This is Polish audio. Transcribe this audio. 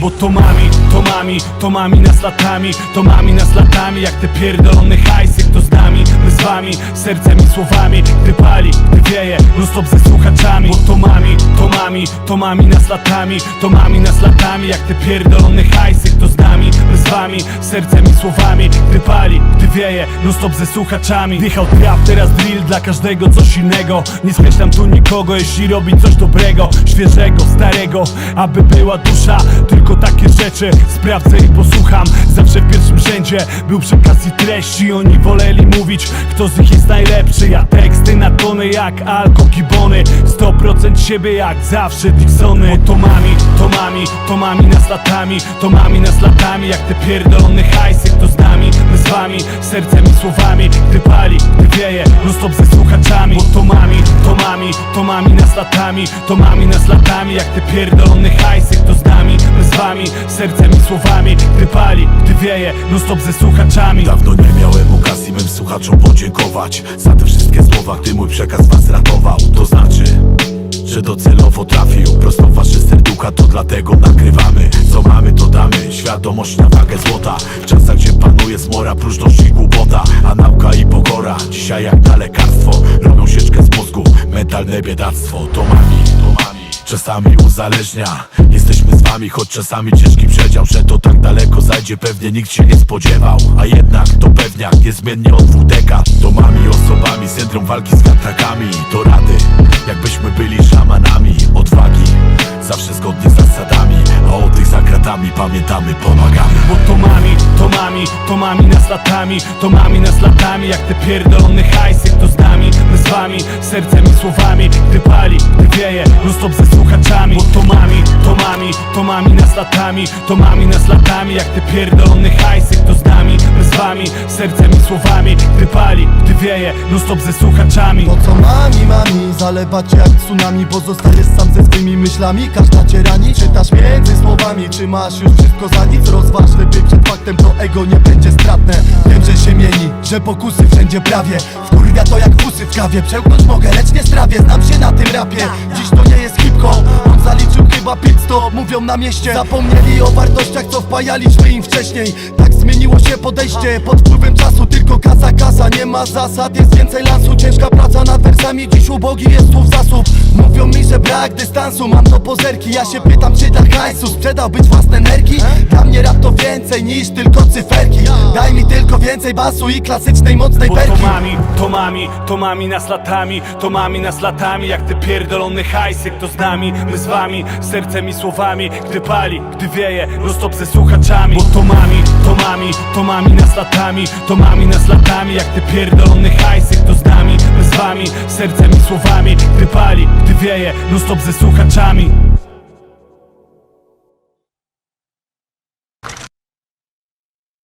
Bo to mami, to mami, to mami nas latami To mami nas latami, jak te pierdolone hajsy Kto z nami, my z wami, sercem i słowami Gdy pali, gdy wieje, non stop ze słuchaczami. Bo to mami, to mami, to mami nas latami To mami nas latami, jak te pierdolone hajsy Kto z nami, my z wami, sercem i słowami Gdy pali, wieje, non stop ze słuchaczami. Dychał trap, teraz drill dla każdego coś innego. Nie skreślam tu nikogo, jeśli robi coś dobrego Świeżego, starego, aby była dusza Tylko takie rzeczy sprawdzę i posłucham. Zawsze w pierwszym rzędzie był przekaz i treści. Oni woleli mówić, kto z nich jest najlepszy. Ja teksty na tony jak alko gibony 100% siebie jak zawsze Dixony. To mami, to mami, to mami nas latami To mami nas latami. Jak te pierdolone hajsy Kto sercem i słowami. Gdy pali, gdy wieje, non stop ze słuchaczami. Bo to mami, to mami, to mami nas latami. To mami nas latami jak te pierdolone hajsy Kto z nami, my z wami, sercem i słowami. Gdy pali, gdy wieje, non stop ze słuchaczami. Dawno nie miałem okazji mym słuchaczom podziękować Za te wszystkie słowa, gdy mój przekaz was ratował. To znaczy, że docelowo trafił Prosto w wasze serducha, to dlatego nagrywamy Co mamy, to damy, świadomość na wagę złota. W czasach, gdzie panuje zmora, próżność i głupota A nauka i pokora, dzisiaj jak na lekarstwo Robią sieczkę z mózgu, mentalne biedactwo To mami, to mami. Czasami uzależnia. Jesteśmy z wami, choć czasami ciężki przedział Że to tak daleko zajdzie, pewnie nikt się nie spodziewał. A jednak to pewniak, niezmiennie od dwóch dekad. To mami osobami, syndrom walki z wiatrakami. To rady, jakbyśmy byli szamanami. Odwagi, zawsze zgodnie z zasadami. A o pamiętamy, pomagamy. Bo to mami, to mami, to mami nas latami To mami nas latami, jak te pierdolone hajsy Kto z nami, my z wami, sercem i słowami. Gdy pali, gdy wieje, stop ze słuchaczami. Bo to mami, to mami, to mami nas latami To mami nas latami, jak te pierdolone hajsy Kto z nami, my z wami, sercem i słowami. Gdy pali, wieje, non stop ze słuchaczami. To co mami, mami, zalewa cię jak tsunami Pozostajesz sam ze swymi myślami, każda cię rani Czytasz między słowami, czy masz już wszystko za nic? Rozważ lepiej przed faktem, to ego nie będzie stratne. Wiem, że się mieni, że pokusy wszędzie prawie. Wkurwia to jak fusy w kawie, przełknąć mogę, lecz nie strawię. Znam się na tym rapie, dziś to nie jest hip-hop. On zaliczył chyba pit mówią na mieście. Zapomnieli o wartościach, co wpajaliśmy im wcześniej. Tak zmieniło się podejście, pod wpływem czasu tylko kasa, Nie ma zasad, jest więcej lansu, ciężka praca nad wersami Dziś ubogi jest słów zasób. Mówią mi, że brak dystansu, mam to pozerki Ja się pytam, czy dla hajsu sprzedałbyś własne energii? Dla mnie rap to więcej niż tylko cyferki. Daj mi tylko więcej basu i klasycznej, mocnej Bo to perki. mami, to mami, to mami nas latami To mami nas latami, jak te pierdolone hajsy Kto z nami, my z wami, sercem i słowami. Gdy pali, gdy wieje, non stop ze słuchaczami. Bo to mami, to mami, to mami nas latami To mami nas latami, jak te pierdolone hajsy Kto z nami, my wami, sercem i słowami Gdy pali, gdy wieje, non stop ze słuchaczami